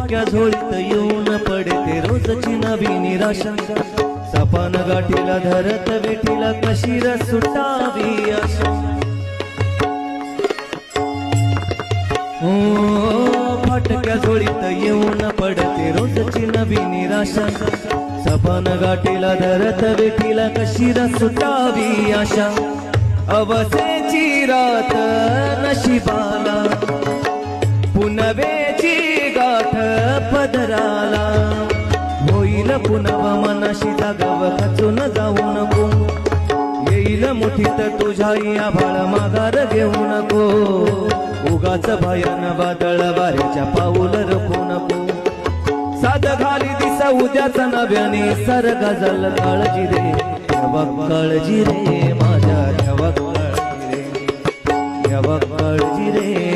हो, फाटक्या झोळीत येऊन पडते रोजची नवी निराशा सपान गाठीला धरत बेटीला कशी र सुटावी आशा फाटक्या झोळीत येऊन पडते रोजची नवी निराशा सपान गाठीला धरत बेटीला कशी र सुटावी आशा अवसेची रात नशिबाला. पुनवेची गाठ पदराला होईल पुनव मनाशी जागाव खचून जाऊ नको. येईल मुठीत तुझ्या आभाळ माघार घेऊ नको. उगाच भयान वादळ वाऱ्याच्या पाऊल रोखू नको. साध घाली दिसा उद्याचा नव्याने सर गजल काळजी रे काळजी रे माझ्या ठेवा काळजी रे ठवक काळजी रे.